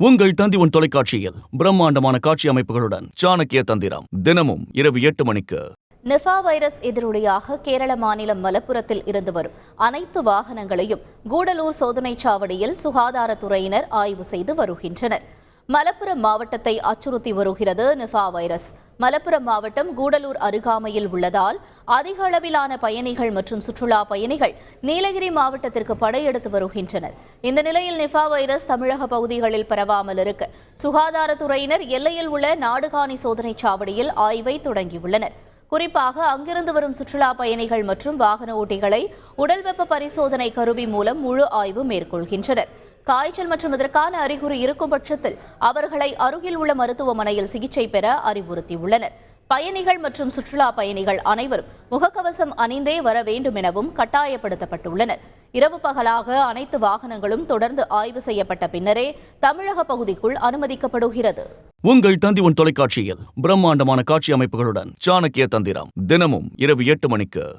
உங்கள் தந்தி உன் தொலைக்காட்சியில் பிரம்மாண்டமான காட்சி அமைப்புகளுடன் சாணக்கிய தந்திரம் தினமும் இரவு எட்டு மணிக்கு. நிஃபா வைரஸ் எதிரொலியாக கேரள மாநிலம் மலப்புரத்தில் இருந்து வரும் அனைத்து வாகனங்களையும் கூடலூர் சோதனைச் சாவடியில் சுகாதாரத்துறையினர் ஆய்வு செய்து வருகின்றனர். மலப்புரம் மாவட்டத்தை அச்சுறுத்தி வருகிறது நிஃபா வைரஸ். மலப்புரம் மாவட்டம் கூடலூர் அருகாமையில் உள்ளதால் அதிக அளவிலான பயணிகள் மற்றும் சுற்றுலா பயணிகள் நீலகிரி மாவட்டத்திற்கு படையெடுத்து வருகின்றனர். இந்த நிலையில் நிஃபா வைரஸ் தமிழக பகுதிகளில் பரவாமல் இருக்க. சுகாதாரத்துறையினர் எல்லையில் உள்ள நாடுகாணி சோதனைச் சாவடியில் ஆய்வை தொடங்கியுள்ளனர். குறிப்பாக அங்கிருந்து வரும் சுற்றுலா பயணிகள் மற்றும் வாகன ஓட்டிகளை உடல் வெப்ப பரிசோதனை கருவி மூலம் முழு ஆய்வு மேற்கொள்கின்றனர். காய்ச்சல் மற்றும் இதற்கான அறிகுறி இருக்கும் பட்சத்தில் அவர்களை அருகில் உள்ள மருத்துவமனையில் சிகிச்சை பெற அறிவுறுத்தியுள்ளனர். பயணிகள் மற்றும் சுற்றுலா பயணிகள் அனைவரும் முகக்கவசம் அணிந்தே வர வேண்டும் எனவும் கட்டாயப்படுத்தப்பட்டுள்ளனர். இரவு பகலாக அனைத்து வாகனங்களும் தொடர்ந்து ஆய்வு செய்யப்பட்ட பின்னரே தமிழக பகுதிக்குள் அனுமதிக்கப்படுகிறது. உங்கள் தந்தி உன் தொலைக்காட்சியில் பிரம்மாண்டமான காட்சி அமைப்புகளுடன் சாணக்கிய தந்திரம் தினமும் இரவு எட்டு மணிக்கு.